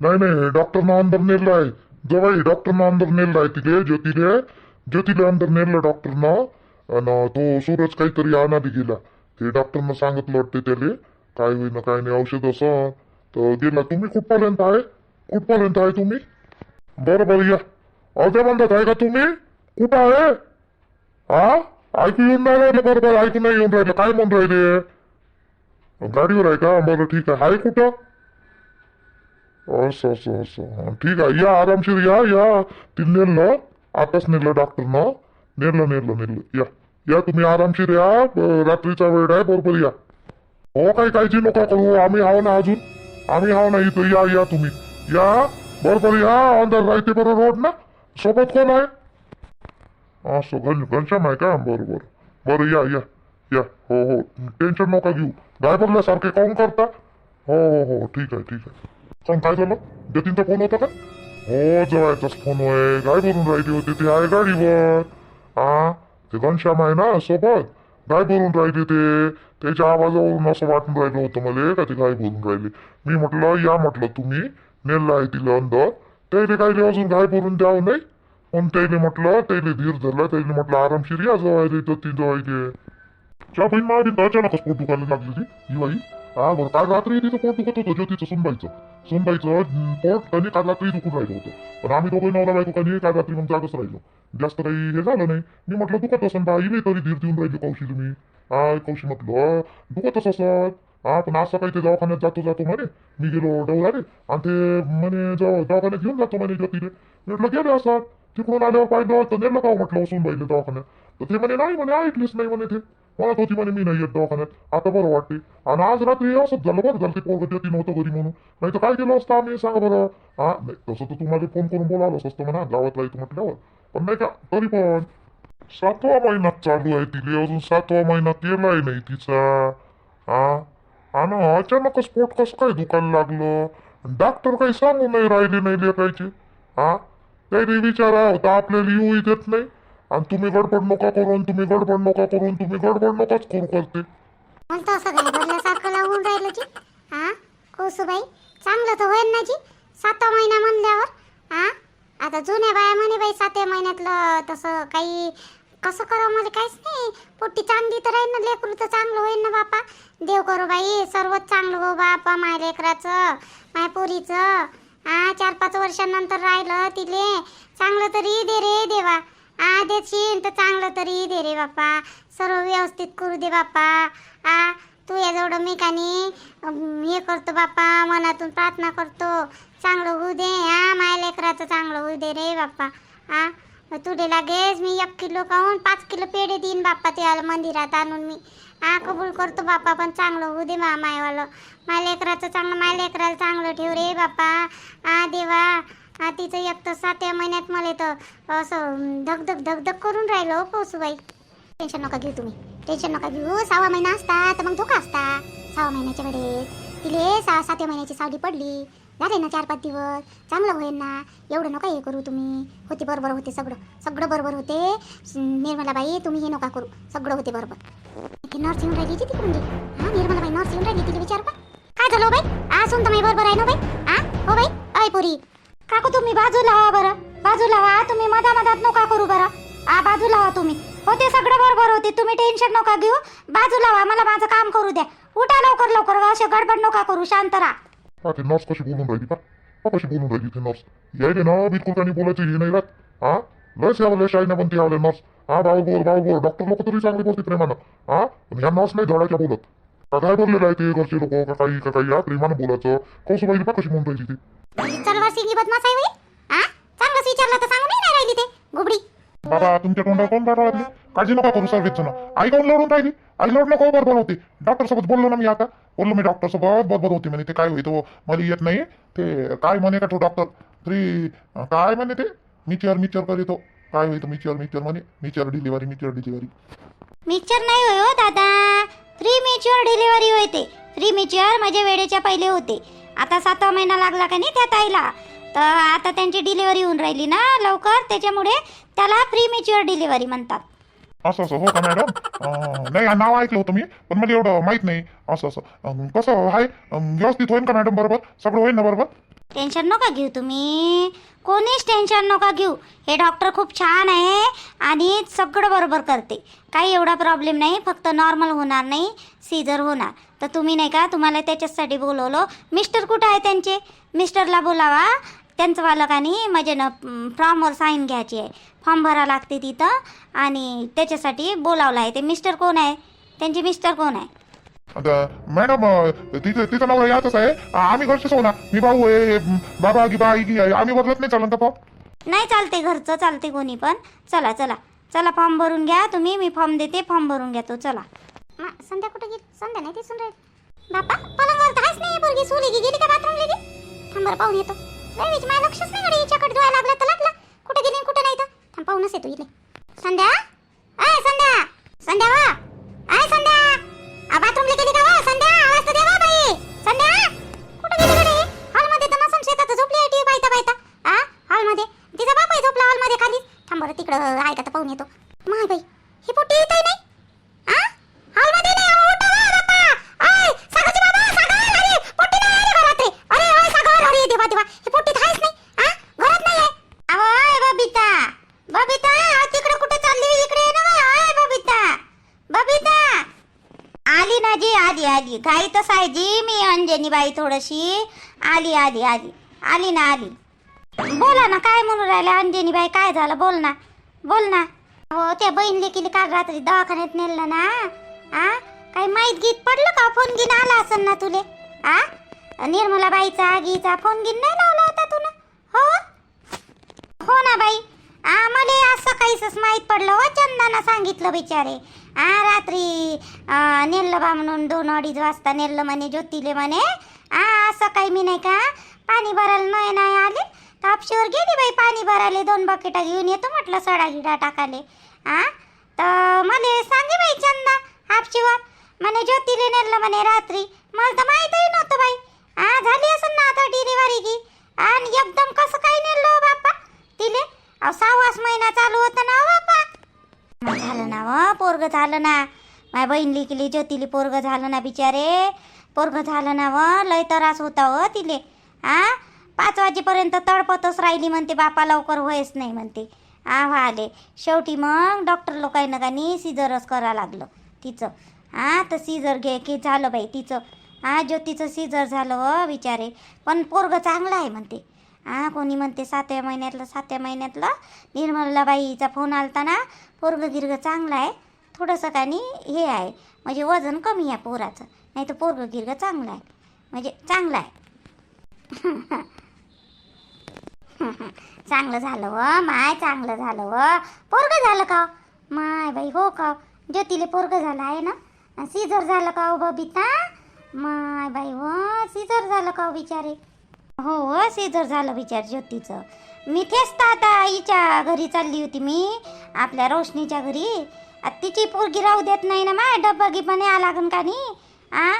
नाही नाही डॉक्टरना अंदर नेलं आहे. जवाई डॉक्टरनं अंदर नेलं आहे तिथे ज्योतीले ज्योतीले अंदर नेलं डॉक्टरनं. आणि तो सूरज काहीतरी आणायला गेला. ते डॉक्टरनं सांगितलं वाटते त्याले. काय होईना काय नाही औषध असं. तर गेला तुम्ही कुठपर्यंत आहे? कुठपर्यंत आहे तुम्ही? बरं बरं या. अवघ्या म्हणतात आहे का तुम्ही? कुठं आहे? हा ऐकू येऊन नाही राहिलं बरोबर ऐकू नाही येऊन राहिलं. काय म्हणून राहिले? गाडीवर आहे का? बरं ठीक आहे. आहे कुठं? असं असं असं ठीक आहे. या आरामशीर या या. ती नेलं आताच नेलं डॉक्टरनं नेलं नेलं नेलं या. या तुम्ही आरामशीर या. रात्रीचा वेळ आहे. बरोबर या. हो काही काळजी नका करू. आम्ही आहो ना अजून. आम्ही आहो ना इथं. या या तुम्ही. या. बरोबर या. अंदर राहते बरं रोड ना. सोबत कोण आहे? असं घन घनश्याम आहे का? बरं बरं बरं या या. या. हो हो. टेन्शन नका घेऊ. घाबरल्यासारखे काऊन करता. हो हो हो. ठीक आहे ठीक आहे. सांग काय झालं? जतीनचा फोन होता का? हो जवळचाच फोन आहे काय बोलून राहिली होती ते आहे गाडीवर. हा ते घनश्याम आहे ना सोबत? काय बोलून राहिली ते. त्याच्या आवाजावरून असं वाटून राहिलं होतं मला का ते काय बोलून राहिले? मी म्हटलं या म्हटलं तुम्ही. नेलं आहे तिला अंदर. त्याने काही अजून काय बोलून द्यावं नाही? पण त्याने म्हटलं त्याने धीर धरला. त्याने म्हटलं आरामशीर या जवळ येतं जवळ च्या बहीण माझी तर अचानकच पोट दुखायला लागली ती ही बाई हा बरं काल रात्री तिचं पोट दुखत होतं ज्योतीचं सुनबाईचं सुनबाईचं अं, पोट त्यांनी काल रात्री दुखून राहिलं होतं पण आम्ही दोघं नवरा बायको काही काल रात्री मग जागच राहिलो जास्त काही हे झालं नाही मी म्हटलं दुखत असं बाई नाही तरी धीर देऊन राहिली कौशी तुम्ही हा कौशी म्हटलं दुखतच असत हा पण असं काही ते दवाखान्यात जातो जातो म्हणे मी गेलो डवलारे आणि ते म्हणे जाऊ दवाखान्यात घेऊन जातो म्हणे ज्योतीने म्हटलं गेले असतात तिकडून आल्यावर पाहिलं तर नेलं का म्हटलं असून पाहिलं दवाखान्यात तर ते म्हणे नाही म्हणे ऐकलीच नाही म्हणे ते म्हणत होती म्हणे मी नाही येत दवाखान्यात. आता बरं वाटते आणि आज रात्री असंच झालं बरं झालं ते पोरगं ज्योती नव्हतं घरी म्हणून. नाही तर काय केलं असतं आम्ही? सांगा बरं. हा नाही तसं तर तुम्हाला फोन करून बोलावलंच असतं म्हणा गावातला राहायचं म्हटल्यावर. पण नाही का तरी पण सातवा महिन्यात चालू आहे तिले अजून सातवा महिना केलाय नाही तिचा. हा? आणि अचानकच पोट कसं काय दुखायला लागलं? डॉक्टर काही सांगू नाही राहिले नाही लेखायचे हा? त्याने विचारा होता आपल्याला येऊ देत नाही. आणि तुम्ही गडबड नका करून तुम्ही गडबड नका करून तुम्ही गडबड नकाच करू करते. म्हणतो असं राहिलं जी हा कौसुबाई चांगलं तर होईल ना जी सातवा महिना म्हणल्यावर हा आता जुन्या बाया म्हणे बाई सातव्या महिन्यातलं तसं काही कसं करावं मला काहीच नाही. पोट्टी चांगली तर राहील ना लेकरू तर चांगलं होईल ना बापा. देव करू बाई सर्वच चांगलं हो बापा माय लेकराचं माय पोरीचं. हा चार पाच वर्षांनंतर राहिलं तिले. चांगलं तरी दे रे देवा. आ देशील तर चांगलं तरी दे रे बापा. सर्व व्यवस्थित करू दे बापा. आ तू याजवळ मी कानी हे करतो बापा मनातून प्रार्थना करतो. चांगलं होऊ दे हा माया लेकराचं चांगलं होऊ दे रे बापा. आ तुले लागेच मी एक किलो खाऊन पाच किलो पेढे देईन बाप्पा त्याला मंदिरात आणून मी. हा कबूल करतो बाप्पा पण चांगलं होऊ दे मा मायवालं. माय लेकराचं चांगलं माय लेकराला चांगलं ठेव रे बाप्पा आ देवा हा तिचं एक तर सातव्या महिन्यात मला तर असं धगधग धगधग करून राहिलं हो पौसूबाई टेन्शन नका घेऊ तुम्ही. टेन्शन नका घेऊ. हो, सहा महिना असता तर मग धोका असता. सहा महिन्याच्या वेळेस तिले सहा सातव्या महिन्याची सावली पडली. झाले ना चार पाच दिवस. चांगलं होईल ना. एवढं नका हे करू तुम्ही. होते बरोबर होते सगळं. सगळं बरोबर होते. निर्मलाबाई तुम्ही हे नका करू. सगळं होते बरोबर. ती नर्स येऊन राहिली जी तिकडून जी. हा निर्मलाबाई नर्स येऊन राहिली तिला विचार का काय झालं हो बाई? आज तुमचं बरोबर आहे ना बाई? हा काकू तुम्ही बाजूला व्हा बरं. बाजूला व्हा तुम्ही मधा मधात नका करू बरं. आ बाजूला व्हा तुम्ही. होते सगळं बरोबर होते. तुम्ही टेन्शन नका घेऊ. बाजूला व्हा मला माझं काम करू द्या. उठा लवकर लवकर असे गडबड नका करू. शांत राहा. हा ते नर्स कशी बोलून राहिली का? हा कशी बोलून राहिली ते नर्स? यायले ना बिलकुल त्यांनी बोलायचं हे नाही राहत. हा लस यावं लस आहे ना पण ते यावले नर्स हा बाळ बोल बाळ बोल डॉक्टर लोक तरी चांगले बोलते प्रेमानं हा पण ह्या नर्स नाही धडाच्या बोलत. काय बोललेलं आहे ते घरचे लोक का काही का काही या प्रेमानं बोलायचं. कौसुबाई पा कशी म्हणून राहिली ती. चलवार सिंगी बदमाश आहे बाई आ चांगलंच विचारलं तर सांगू नाही राहिली ते. गुबडी बाबा तुमच्या तोंडावर कोण बाबा लागली काळजी नका करू सर्वेच जण. आई काऊन लढून राहिली? आई लढ नको बरोबर होते. डॉक्टर सोबत बोललो ना मी आता. बोललो मी डॉक्टर सोबत बरोबर होते म्हणे. ते काय होईल मला येत नाही. ते काय म्हणे का तो डॉक्टर तरी काय म्हणे ते? मिचर मिचर करीतो काय होईल मिचर मिचर म्हणे. मिचर डिलिव्हरी मिचर डिलिव्हरी मिक्सर नाही होय हो दादा. फ्री मेच्युअर डिलिव्हरी होते. फ्री मेच्युअर माझ्या वेळेच्या पहिले होते. आता सातवा महिना लागला का नाही त्या ताईला? तर आता त्यांची डिलिव्हरी होऊन राहिली ना लवकर. त्याच्यामुळे त्याला फ्री मेच्युअर डिलिव्हरी म्हणतात. असं असं. हो का मॅडम अं, नाही हा नाव ऐकलं होतं मी. पण मला एवढं माहीत नाही. असं असं. अं, कसं आहे? अं, व्यवस्थित होईल का मॅडम बरोबर? सगळं होईल ना बरोबर? टेन्शन नका घेऊ तुम्ही. कोणीच टेन्शन नका घेऊ. हे डॉक्टर खूप छान आहे आणि सगळं बरोबर करते. काही एवढा प्रॉब्लेम नाही फक्त नॉर्मल होणार नाही सीझर होणार. तर तुम्ही नाही का तुम्हाला त्याच्यासाठी बोलवलं. मिस्टर कुठं आहे त्यांचे? मिस्टरला बोलावा. त्यांचं बालकाने माझे न फॉर्मवर साईन घ्यायची आहे. फॉर्म भरा लागते तिथं आणि त्याच्यासाठी बोलावलं आहे ते. मिस्टर कोण आहे? त्यांचे मिस्टर कोण आहे? आता मॅडम तिचं तिचं नाव यातच आहे. आम्ही घरचेच हो ना मी भाऊ आहे बाबा की बाई की आम्ही बदलत नाही चालन का पाव नाही चालते घरचं चालते कोणी पण. चला चला. चला फॉर्म भरून घ्या तुम्ही. मी फॉर्म देते फॉर्म भरून घ्या तो. चला. संध्या कुठे गेली? संध्या नाही दिसून राहील. बापा पलंगावर आहेच नाही पोरगी. सोली की गेली का बाथरूम गेली? थांब बरं पाहून येतो. रवीच माझ्या लक्षच नाही गडी. हिच्याकडे डोळा लागला तर लागला. कुठे गेली कुठे नाही तर? थांब पाहूनच येतो इथे. संध्या? आय संध्या. संध्या वा. आय संध्या. बाथरूमला गेली का संध्या आवाज तर दे वा बाई संध्या कुठे गेली गडी हॉलमध्ये तर नसून शेतात झोपली आहे टी बायता बायता आ हॉलमध्ये तिचा बाप आहे झोपला हॉलमध्ये खाली थांब बरं तिकडं आहे का तर पाहून येतो माय बाई ही पोटी येत नाही आ हॉलमध्ये नाही अहो, उठा वा, बाप्पा. आय, सागाची बाबा, सागर, अरे, पोट्टी नाही आली घरात रे. अरे, अय, सागर, अरे, देवा, देवा. ही पोट्टी तर आहेच नाही. आ? घरात नाही आहे. अहो, अय, बबिता. बबिता, आ, तिकडं कुठं चालली? इकडे ये ना बा. अय, बबिता. बबिता. आली ना जी आली. आली घाई तर सायजी मी अंजनी बाई थोडीशी. आली आली आली. आली ना आली. बोला ना काय म्हणून राहिल्या अंजनी बाई काय झालं? बोल ना. बोल ना. हो त्या बहीण लेकीला काल रात्री दवाखान्यात नेलं ना. आ? काही माहीत गीत पडलं का? फोन गिन आला असेल ना तुले? आ? निर्मला बाईचा आगीचा फोन गिन नाही लावला होता तू हो? हो ना बाई. आ मला आज सकाळीच माहीत पडलं. हो चंदाना सांगितलं बिचारे. आ रात्री नेल्लं बा म्हणून दोन अडीच वाजता नेल्लं म्हणे ज्योतिले म्हणे आ असं काही मी नाही का पाणी भरायला नाही नाही आले कापशीवर गेली बाई पाणी भरायला दोन बकेटा घेऊन येतो म्हटलं सडा गिडा टाकाले आ तर मला सांगे बाई चंदा हापशीवर म्हणे ज्योतिले नेलं म्हणे रात्री मला तर माहीतही नव्हतं बाई आ झाली असं ना आता डिलिव्हरी की आणि एकदम कसं काय नेलं बापा तिले अहो सहावास महिना चालू होता ना हो बापा झालं ना व पोरग झालं ना. माय बहीण लिखली ज्योतिली पोरग झालं ना बिचारे. पोरग झालं ना व लय त्रास होता व तिले. आ? पाच वाजेपर्यंत तडपतच राहिली म्हणते बापा लवकर व्हायच नाही म्हणते. आ आले शेवटी मग डॉक्टर लोकांना का नाही सिझरच करा लागलं तिचं. हा तर सिझर घे की झालं बाई तिचं. हा ज्योतीचं सिझर झालं व बिचारे. पण पोरग चांगलं आहे म्हणते. हा कोणी म्हणते सातव्या महिन्यातलं सातव्या महिन्यातलं? निर्मला बाईचा फोन आलता ना पोरग गिरग चांगलं आहे थोडंसं का नाही हे आहे. म्हणजे वजन कमी आहे पोराचं नाही तर पोरग गिरग चांगलं आहे. म्हणजे चांगलं आहे. चांगलं झालं व माय चांगलं झालं व. पोरग झालं का? माय बाई हो का? ज्योतीले पोरग झालं आहे ना? सीझर झालं का हो बबिता? माय बाई व सीझर झालं का हो बिचारे? हो हो झालं विचार ज्योतीचं. मी तेच तर आता आईच्या घरी चालली होती मी आपल्या रोशनीच्या घरी. आता तिची पोरगी राहू देत नाही ना माय डब्बा पण या लागन का नाही आ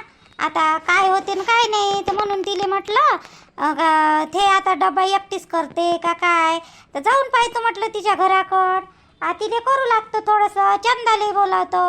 आता काय होते ना काय नाही तर म्हणून तिले म्हटलं ते आता डब्बा एकटीच करते का काय? तर जाऊन पाहतो म्हटलं तिच्या घराकड. आ तिले करू लागतो थोडंसं चंदाले बोलावतो.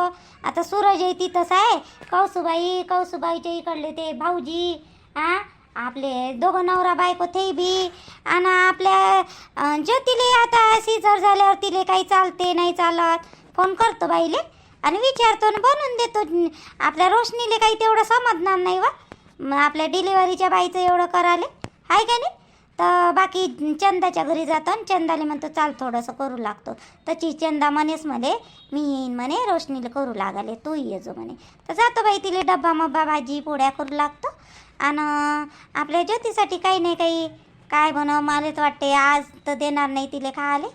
आता सूरज आहे तिथंच आहे. कौसुबाई कौसुबाईच्या इकडले ते भाऊजी आ आपले दोघं नवरा बायको ते बी. आणि आपल्या ज्योतीले आता सीझर झाल्यावर तिले काही चालते नाही चालत. फोन करतो बाईले आणि विचारतो आणि बनवून देतो. आपल्या रोशनीले काही तेवढं समजणार नाही वा. मग आपल्या डिलिव्हरीच्या बाईचं एवढं कराले आहे का नाही? तर बाकी चंदाच्या घरी जातो आणि चंदाले म्हणतो चाल थोडंसं करू लागतो. तशी चंदा म्हणेस म्हणे मी येईन म्हणे रोशनीला करू लागाले तू ये जो म्हणे. तर जातो बाई तिले डब्बा मब्बा भाजी पोळ्या करू लागतो. आणि आपल्या ज्योतीसाठी काही नाही काही. काय म्हण मलाच वाटते आज तर देणार नाही तिले खायले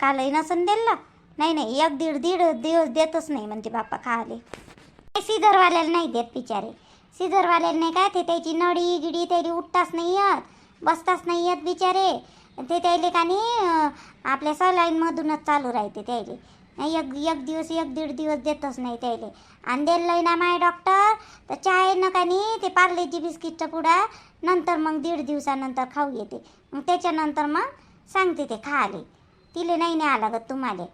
कालही नसून दिलं. नाही नाही एक दीड दीड दिवस देतच नाही म्हणते बाप्पा खायले सीझरवाल्याला नाही देत बिचारे. सीझरवाल्याला नाही काय ते त्याची नडी गिडी त्याची उठताच नाही येत बसताच नाही येत बिचारे. ते त्याले का नाही आपल्या सलाईनमधूनच चालू राहते त्याले. एक एक दिवस एक दीड दिवस देतच नाही त्याले. आणि दिलं ना माय डॉक्टर तर चाय नका का नाही ते पार्लेजी बिस्किटचा पुडा नंतर मग दीड दिवसानंतर खाऊ येते. मग त्याच्यानंतर मग सांगते ते खाले. तिले नाही नाही आला ग तुम्हाला.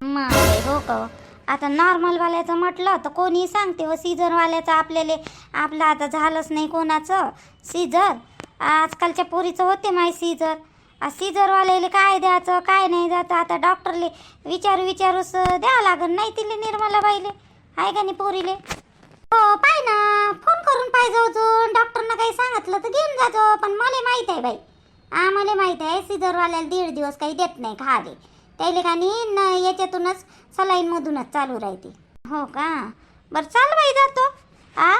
मग हो का आता नॉर्मलवाल्याचं म्हटलं तर कोणी सांगते हो, व सीझरवाल्याचं आपल्याला. आपलं आता झालंच नाही कोणाचं. सीझर आजकालच्या पोरीचं होते माय सीझर सीजरवाल्याला काय द्यायचं काय नाही द्यायचं आता डॉक्टरले विचारू विचारूस द्यावं लागन. नाही तिले निर्मला बाईले आहे का नाही पोरीले? हो पाय ना. फोन करून पाहिजे अजून. डॉक्टरनं काही सांगितलं तर घेऊन जातो पण मला माहीत आहे बाई. आम्हाला माहीत आहे सीजरवाल्याला दीड दिवस काही देत नाही खाले. त्याला का नाही न याच्यातूनच सलाईनमधूनच चालू राहते. हो का? बरं चाल बाई जातो. आ?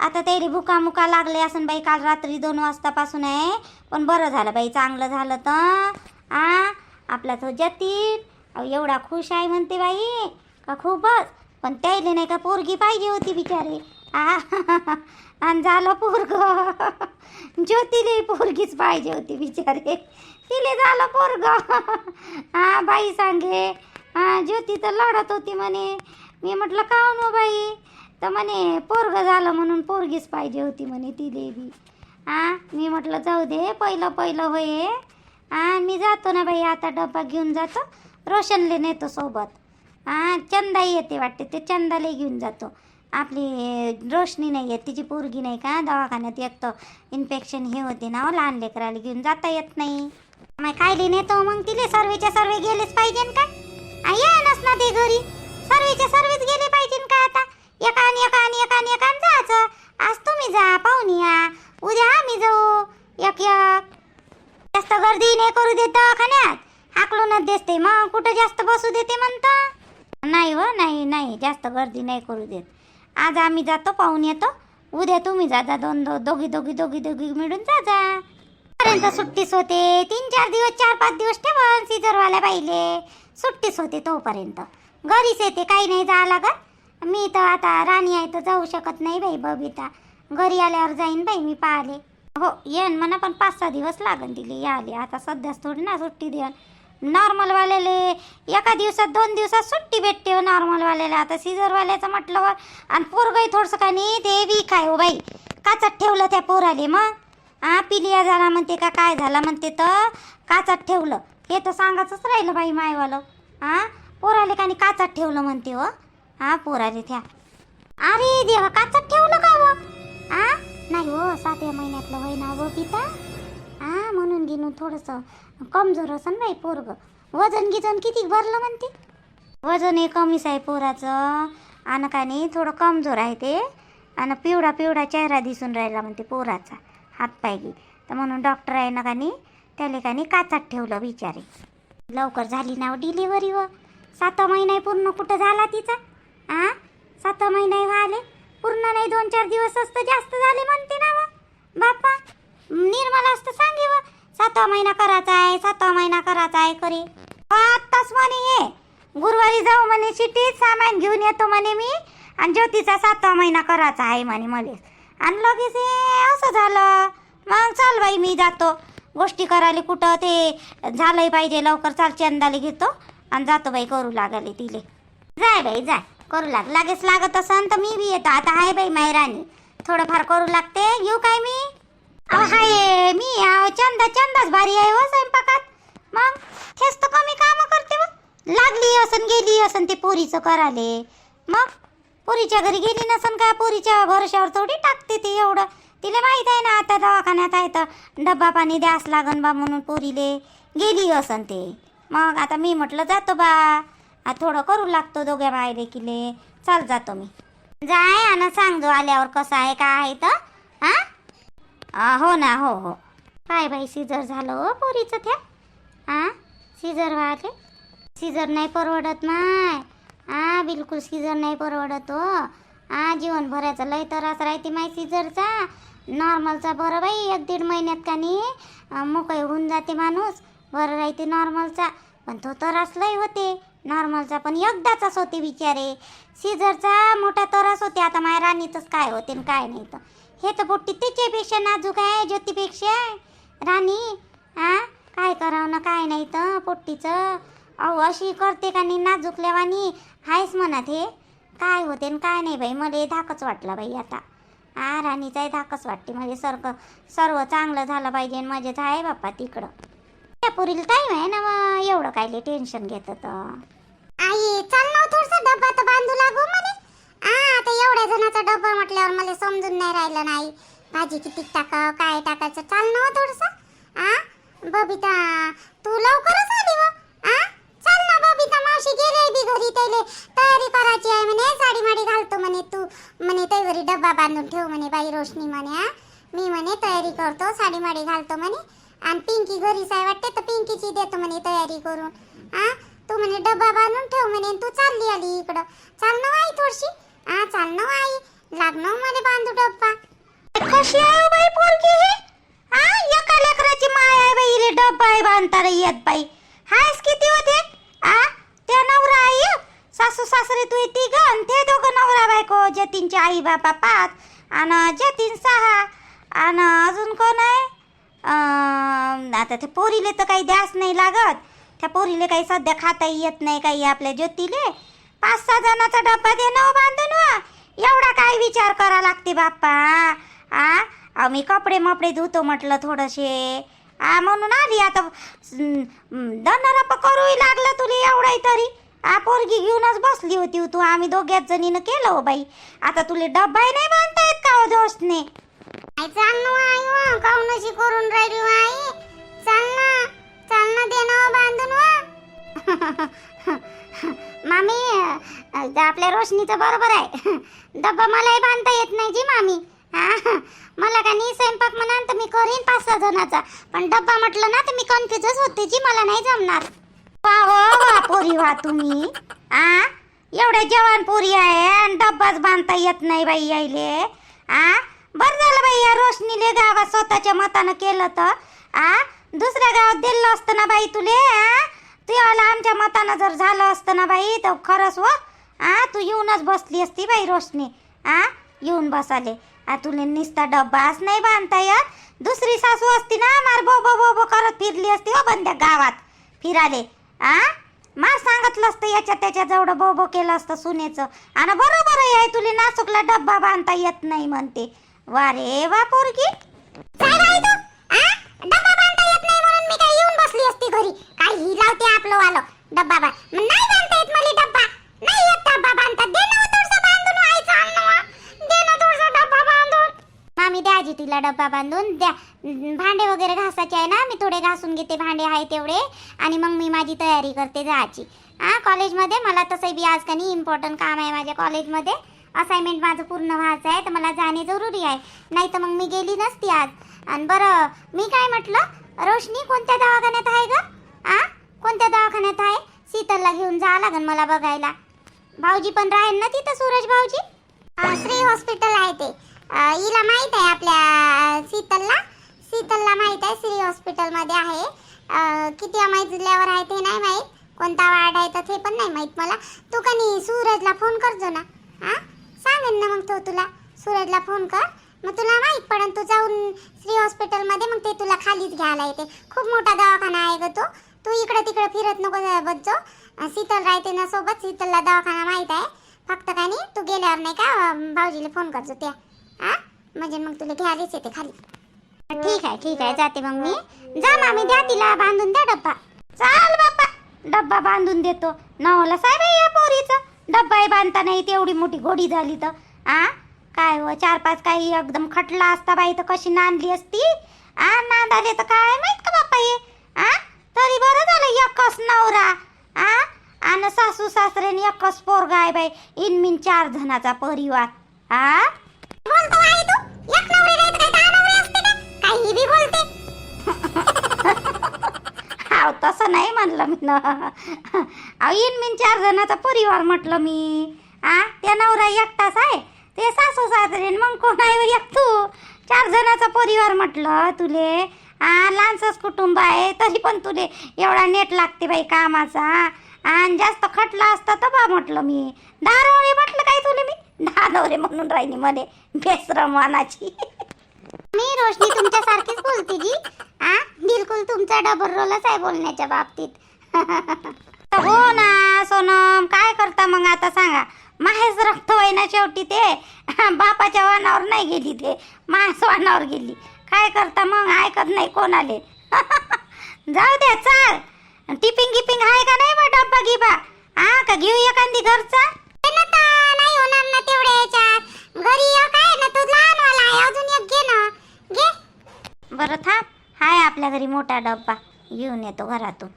आता त्याला भुका मुका लागले असन बाई काल रात्री दोन वाजतापासून आहे. पण बरं झालं बाई चांगलं झालं तर. आ आपला तो जतीन अहो, एवढा खुश आहे म्हणते बाई का खूपच. पण त्याईले नाही का पोरगी पाहिजे होती बिचारे. आ आणि झालं पोरग. ज्योतीले पोरगीच पाहिजे होती बिचारे. तिले झालं पोरग. हा बाई सांगे. हा ज्योती तर लढत होती म्हणे. मी म्हटलं का नो हो बाई? तर म्हणे पोरग झालं म्हणून पोरगीच पाहिजे होती म्हणे तिले बी हा मी म्हटलं जाऊ दे पहिलं पहिलं होय. हा मी जातो ना बाई आता डब्बा घेऊन जातो. रोशनले नेतो सोबत. हा चंदाही येते वाटते ते चंदालाही घेऊन जातो. आपली रोशनी नाही आहे तिची पोरगी नाही का? दवाखान्यात एक तर इन्फेक्शन हे होते ना हो, लहान लेकराला घेऊन जाता येत नाही. मग कायले नेतो मग तिले सर्वेच्या सर्वे गेलेच पाहिजे का? ये ना ते घरी. सर्वेच्या सर्वेच गेले पाहिजे एकान एकान एकान एकान जायचं. आज तुम्ही जा पाहुणी या. उद्या आम्ही जाऊ. एक एक. जास्त गर्दी नाही करू देत दवाखान्यात. हाकलूनच देते मग. कुठं जास्त बसू देते म्हणतं. नाही हो नाही नाही. जास्त गर्दी नाही करू देत. आज आम्ही जातो पाहून येतो. उद्या तुम्ही जा जा. दोन दो दोघी दोघी दोघी दोघी मिळून जा जा. पर्यंत सुट्टीच होते. तीन चार दिवस चार पाच दिवस ठेवा सीजरवाल्या पाहिले सुट्टीच होते तोपर्यंत. घरीच येते. काही नाही जा लागत. मी तर आता राणी आहे तर जाऊ शकत नाही बाई बबिता. घरी आल्यावर जाईन बाई मी पाहिले. हो येन म्हणा पण पाच सहा दिवस लागन दिले याले. आता सध्याच थोडी ना सुट्टी देन. नॉर्मलवाल्याले एका दिवसात दोन दिवसात सुट्टी भेटते हो नॉर्मलवाल्याला. आता सीझरवाल्याचं म्हटलं आणि पोरगही थोडंसं का नाही ते वीक आहे हो बाई. काचात ठेवलं त्या पोराले मग? हा पिलिया झाला म्हणते का काय झाला म्हणते तर? काचात ठेवलं. हे तर सांगायचंच राहिलं बाई मायवालं. हा पोराले का नाही काचात ठेवलं म्हणते हो? हा पोराले त्या. अरे देवा काचात ठेवलं का व आ? नाही हो सातव्या महिन्यातलं होय ना व पिता? हा म्हणून गिनू थोडंसं कमजोर असन बाई पोरग. वजन गिजन किती भरलं म्हणते? वजन हे कमीच आहे पोराचं. आणि का नाही थोडं कमजोर आहे ते. आणि पिवळा पिवळा चेहरा दिसून राहिला म्हणते पोराचा. हातपाय गी तर म्हणून डॉक्टर आहे ना का नाही त्याला का नाही काचात ठेवलं बिचारे. लवकर झाली ना डिलिव्हरी व. सात महिना पूर्ण कुठं झाला तिचा? आ? सात महिना व्हाले पूर्ण नाही दोन चार दिवस असतं जास्त झाले म्हणते ना मग. बापा निर्मला असतं सांगे व सातवा महिना करायचा आहे सातवा महिना करायचा आहे करे. आत्ताच म्हणे ये गुरुवारी जाऊ म्हणे शिटीत सामान घेऊन येतो म्हणे मी. आणि ज्योतीचा सातवा महिना करायचा आहे म्हणे मले. आणि लगेच हे असं झालं. मग चाल बाई मी जातो. गोष्टी करायला कुठं ते झालंही पाहिजे लवकर चाल चंदाले घेतो. आणि जातो बाई करू लागले तिले. जाय बाई जाय. करू लाग लागेच लागत असन तर मी बी येतो. आता आहे बाई मायराणी. थोडंफार करू लागते. येऊ काय मी? अहो हाय मी अहो चंदा चंदाच भारी आहे हो स्वयंपाकात. मग? तेच तर कमी कामं करते मग. लागली असन गेली असन ते पोरीचं कराले मग? पोरीच्या घरी गेली नसन का? पोरीच्या भरोश्यावर थोडी टाकते ते एवढं. तिला माहीत आहे ना आता दवाखान्यात आहे तर डब्बा पाणी द्यास लागन बा म्हणून पोरीले. गेली असन ते. मग आता मी म्हटलं जातो बा. आ, थोडं करू लागतो दोघ्या बाय देखील. चाल जातो मी. जाय आणि सांगतो आल्यावर कसं आहे का आहे तर आ, हो ना हो हो. काय बाई सीझर झालं हो पोरीचं त्या आ सीझर व्हाले सीझर नाही परवडत माय. आ बिलकुल सीझर नाही परवडत हो. आ जीवन भरायचा लय त्रास राहते माय सीझरचा. नॉर्मलचा बरं बाई एक दीड महिन्यात का नाही मोकळी मोकळे होऊन जाते माणूस. बरं राहते नॉर्मलचा. पण तो त्रास लय होते. नॉर्मलचा पण एकदाचाच होते बिचारे सीझरचा मोठा तरच होते आता माझ्या राणीतच काय होते आणि काय नाही तर. हे तर पोट्टी त्याच्यापेक्षा नाजूक आहे ज्योतीपेक्षा राणी हां काय करावं ना काय नाही तर पोट्टीचं. अहो अशी करते का नाही नाजूक लेवानी? आहेच म्हणत हे. काय होते आणि काय नाही बाई मला धाकच वाटला बाई आता. हा राणीचाही धाकच वाटते म्हणजे सर्व सर्व चांगलं झालं पाहिजे आणि मजेत आहे बाप्पा तिकडं. त्या पुरील टाईम आहे ना मग एवढं कायले टेन्शन घेतं तर. आई चल ना थोडसा डब्बा तर बांधू लागू म्हणे. आ आता एवढ्या जणाचा डब्बा म्हटल्यावर मला समजून नाही राहिलं नाही भाजी किती टाकाव काय टाकायचं? चाल ना बबिता तू लवकरच आली व. आ चल ना बबिता मावशी गेले बी घरी त्याले तयारी करायची आहे म्हणे. साडी माडी घालतो म्हणे तू. म्हणे ते घरी डब्बा बांधून ठेव म्हणे बाई रोशनी म्हणे आ. मी म्हणे तयारी करतो साडी माडी घालतो म्हणे. आणि पिंकी घरीच आहे वाटते तर पिंकीची देतो म्हणे तयारी करून. आ तू म्हणे डबा बांधून ठेव म्हणे तू चालली आली इकडं. चाल ना आई थोडशी. आ चाल ना आई लागणं मला बांधू डब्बा. कशी आहे हो बाई पोरगी ही? हा एका लेकराची माय आहे बाई इले डब्बा आहे बांधता रे येत बाई. हायस किती होते? आ त्या नवरा आई सासू सासरे तू येते ग आणि ते दोघं नवरा बायको जतीनचे आई बापा पाच आणि जतीन सहा आणि अजून कोण आहे? आता ते पोरीले तर काही द्यास नाही लागत. त्या पोरीले काही सध्या खाता येत नाही काही आपल्या ज्योतीले. पाच सहा जणाचा डब्बा दे ना बांधून वा. एवढा काय विचार करा लागते बाप्पा. आ? आम्ही मी कपडे मपडे धुतो म्हटलं थोडंसे. आ म्हणून आली आता. दनरप करूही लागलं तुला एवढाही तरी. आ पोरगी घेऊनच बसली होती तू. आम्ही दोघ्याच जणीनं केलं हो बाई. आता तुला डब्बाही नाही बांधता येत का हो जोशने? आई चांगलं आई वा करून राहिली वा आई? चाल ना. चाल ना दे ना हो बांधून वा. मामी आपल्या रोशनीचं बरोबर आहे. डब्बा मलाही बांधता येत नाही जी मामी. हा मला का नाही स्वयंपाक म्हणाल तर मी करीन पाच सहा जणाचा. पण डब्बा म्हटलं ना तर मी कन्फ्युजच होते जी मला नाही जमणार. वा हो वा पोरी वा तुम्ही. आ एवढं जवान पोरी आहे आणि डब्बाच बांधता येत नाही बाई यायले. आ बरं झालं बाई या रोशनीले गावात स्वतःच्या मतानं केलं तर. आ दुसऱ्या गावात दिलं असतं ना बाई तुले आ? आला आमच्या मतानं जर झालं असतं ना बाई तर खरंच व आ तू येऊनच बसली असती बाई रोशनी. आ येऊन बसाले. आ तुले निस्ता डब्बाच नाही बांधता येत. दुसरी सासू असती ना मार बोबो बोबो करत फिरली असती हो बंद्या गावात. फिराले. आ मा सांगितलं असतं याच्या त्याच्याजवळ बोबो केलं असतं सुनेचं. आणि बरोबर आहे तुले नासूकला डब्बा बांधता येत नाही म्हणते. वा रे वा पोरगी. काय बाई तू. आ डब्बा बांधता येत नाही म्हणून बसली असती घरी. काय ही लावते आपलं वालं. डब्बा बा नाही बांधता येत मला डब्बा. नाही येत डब्बा बांधता. दे ना थोडसा बांधून आई चाल दे ना थोडसा डब्बा बांधून. मामी द्या आजी तिला डब्बा बांधून. द्या. भांडे वगैरे घासायचे आहे ना मी थोडे घासून घेते. भांडे आहे तेवढे. आणि मग मी माझी तयारी करते जायची हा कॉलेजमध्ये मला तसंही बी आज का नाही इम्पॉर्टंट काम आहे माझ्या कॉलेजमध्ये. असाइनमेंट माझं पूर्ण व्हायचं आहे तर मला जाणे जरुरी आहे. नाही तर मग मी गेली नसती आज. आणि बरं मी काय म्हटलं? रोशनी कोणत्या दवाखान्यात आहे ग? आ? कोणत्या दवाखान्यात आहे? शीतलला घेऊन जावं लागेल मला बघायला. भाऊजी पण राहील ना तिथं सूरज भाऊजी? श्री हॉस्पिटल आहे ते. हिला माहीत आहे आपल्या शीतलला? शीतलला माहीत आहे श्री हॉस्पिटलमध्ये आहे. किती किती मजल्यावर आहे ते नाही माहीत. कोणता वार्ड आहे तर ते पण नाही माहीत मला. तू कनी सूरजला फोन करजो ना. हां सांगेन ना मग तो तुला. सूरजला फोन कर. मग तुला माहीत पडन तू जाऊन श्री हॉस्पिटलमध्ये मग ते तुला खालीच घ्यायला येते. खूप मोठा दवाखाना आहे ग तो. तू इकडं तिकडं फिरत नको बच्चो शीतल राहते ना सोबत शीतलला दवाखाना माहीत आहे. फक्त काय नाही तू गेल्यावर नाही का भाऊजीला फोन करजो त्या. हा? म्हणजे मग तुला घ्यायलाच येते खाली. ठीक आहे ठीक आहे जाते मग मी. जा मामी द्या तिला बांधून द्या डब्बा. चाल बाप्पा. डब्बा बांधून देतो. नवला साहेब या पोरीचा. डब्बाही बांधता नाही तेवढी मोठी घोडी झाली तर. आ? काय व चार पाच काही एकदम खटला असता बाई तर कशी नांदली असती? आ नांदाले तर काय माहीत का बाप्पा हे? आ तरी बरं झालं एकच नवरा. आ आणि सासू सासऱ्याने एकच पोरगा आहे बाई. इनमिन चार जणाचा परिवार. आ? बोलतो आहे तू. एक नाही तर दहा नवरे असते का? काही बी बोलते. हाव तसं नाही म्हणलं मी. ना अहो इन मिन चार जणाचा परिवार म्हटलं मी. आ त्या नवरा एकटाच आहे? ते सासू सासरे मग कोण आहे एक तू. चार जणाचा परिवार म्हटलं तुले. आ लहानसंच कुटुंब आहे तरी पण तुले एवढा नेट लागते बाई कामाचा. आणि जास्त खटला असता तर बा म्हटलं मी. दारवळे म्हटलं काय तुले मी? दानवरे म्हणून राहिली मध्ये बेसरम मानाची. मी रोशनी तुमच्यासारखीच बोलते जी. आ बिलकुल तुमचा डबल रोलच आहे बोलण्याच्या बाबतीत. हो ना सोनम काय करता मग आता सांगा. माहेच रक्त होय ना शेवटी ते. बापाच्या वानावर नाही गेली ते. माहेच वानावर गेली. काय करता मग? ऐकत नाही कोणाले. जाऊ द्या चाल. टिपिंग गिपिंग आहे का नाही बा डब्बा गिबा? हा का घेऊ एखादी घरचा? नाही होणार ना तेवढ्या याच्यात. घरी आहे ना तू लहान वाला अजून एक घे ना. घे. बरं थांब. हाय आपल्या घरी मोठा डब्बा. घेऊन येतो घरातून.